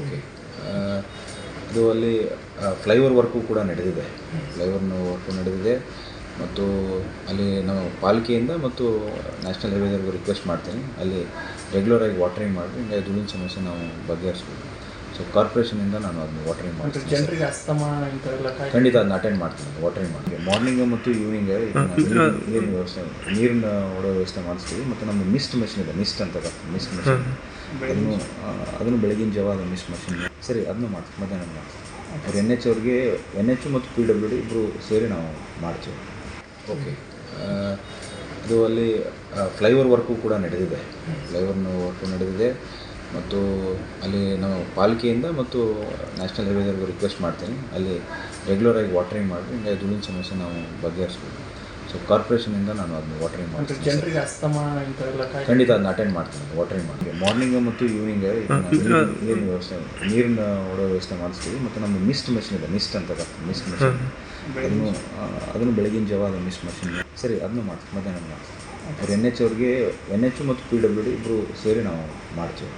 Okay ಅದು ಅಲ್ಲಿ flyover work ಕೂಡ ನಡೆದಿದೆ. ಫ್ಲೈಓವರ್ನ ವರ್ಕು ನಡೆದಿದೆ. ಮತ್ತು ಅಲ್ಲಿ ನಾವು ಪಾಲಿಕೆಯಿಂದ ಮತ್ತು ನ್ಯಾಷನಲ್ ಹೈವೇದವರೆಗೂ ರಿಕ್ವೆಸ್ಟ್ ಮಾಡ್ತೀನಿ. ಅಲ್ಲಿ ರೆಗ್ಯುಲರಾಗಿ ವಾಟ್ರಿಂಗ್ ಮಾಡಿ ಹಿಂಗೆ ಧೂಳಿನ ಸಮಸ್ಯೆ ನಾವು ಬಗೆಹರಿಸ್ಬೋದು. ಸೊ ಕಾರ್ಪೊರೇಷನಿಂದ ನಾನು ಅದನ್ನ ವಾಟ್ರಿಂಗ್ ಮಾಡ್ತೀನಿ. ಖಂಡಿತ ಅದನ್ನ ಅಟೆಂಡ್ ಮಾಡ್ತೀನಿ ವಾಟ್ರಿಂಗ್ ಮಾಡ್ತೀನಿ. ಮಾರ್ನಿಂಗ್ ಮತ್ತು ಈವ್ನಿಂಗ್ ನೀರಿನ ವ್ಯವಸ್ಥೆ ನೀರಿನ ಹೊಡೋ ವ್ಯವಸ್ಥೆ ಮಾಡಿಸ್ತೀವಿ. ಮತ್ತು ನಮ್ಮದು ಮಿಸ್ಟ್ ಮೆಷಿನ್ ಇದೆ ಮಿಸ್ಟ್ ಅಂತ ಮಿಸ್ಟ್ ಮೆಷಿನ್ ಅದನ್ನು ಅದನ್ನು ಬೆಳಗಿನ ಜಾವ ಅದನ್ನು ಮಿಸ್ ಮಾಡ್ತೀನಿ. ಸರಿ, ಅದನ್ನು ಮಾಡ್ತೀವಿ ಮಧ್ಯಾಹ್ನ ಮಾಡ್ತೀವಿ ಎನ್ ಎಚ್ ಅವ್ರಿಗೆ, ಎನ್ ಎಚ್ ಮತ್ತು ಪಿ ಡಬ್ಲ್ಯೂ ಡಿ ಇಬ್ಬರು ಸೇರಿ ನಾವು ಮಾಡ್ತೀವಿ. ಓಕೆ. ಅದು ಅಲ್ಲಿ ಫ್ಲೈಓವರ್ ವರ್ಕು ಕೂಡ ನಡೆದಿದೆ. ಫ್ಲೈಓವರ್ನ ವರ್ಕು ನಡೆದಿದೆ. ಮತ್ತು ಅಲ್ಲಿ ನಾವು ಪಾಲಿಕೆಯಿಂದ ಮತ್ತು ನ್ಯಾಷನಲ್ ಹೈವೇದವ್ರಿಗೂ ರಿಕ್ವೆಸ್ಟ್ ಮಾಡ್ತೀನಿ. ಅಲ್ಲಿ ರೆಗ್ಯುಲರಾಗಿ ವಾಟ್ರಿಂಗ್ ಮಾಡಿ, ಹಿಂಗೆ ಧೂಳಿನ ಸಮಸ್ಯೆ ನಾವು ಬಗೆಹರಿಸ್ಬೋದು. ಸೊ ಕಾರ್ಪೊರೇಷನಿಂದ ನಾನು ಅದನ್ನ ವಾಟ್ರಿಂಗ್ ಮಾಡ್ತೀನಿ. ಖಂಡಿತ ಅದನ್ನ ಅಟೆಂಡ್ ಮಾಡ್ತೀನಿ ವಾಟ್ರಿಂಗ್ ಮಾಡಿ ಮಾರ್ನಿಂಗ್ ಮತ್ತು ಈವ್ನಿಂಗ್ ನೀರಿನ ವ್ಯವಸ್ಥೆ ನೀರಿನ ಓಡೋ ವ್ಯವಸ್ಥೆ ಮಾಡಿಸ್ತೀವಿ ಮತ್ತು ನಮ್ಮ ಮಿಸ್ಟ್ ಮೆಷಿನ್ ಇದೆ ಮಿಸ್ಟ್ ಅಂತ ಮಿಸ್ಟ್ ಮೆಷಿನ್ ಅದನ್ನು ಅದನ್ನು ಬೆಳಗಿನ ಜಾವ ಅದು ಮಿಸ್ಟ್ ಮೆಷಿನ್ ಸರಿ ಅದನ್ನು ಮಾಡ್ತೀವಿ ಮಧ್ಯಾಹ್ನ ಮಾಡ್ತೀವಿ ಅವ್ರು ಎನ್ ಎಚ್ ಅವ್ರಿಗೆ ಎನ್ ಎಚ್ ಮತ್ತು ಪಿ ಡಬ್ಲ್ಯೂ ಡಿ ಇಬ್ಬರು ಸೇರಿ ನಾವು ಮಾಡ್ತೀವಿ.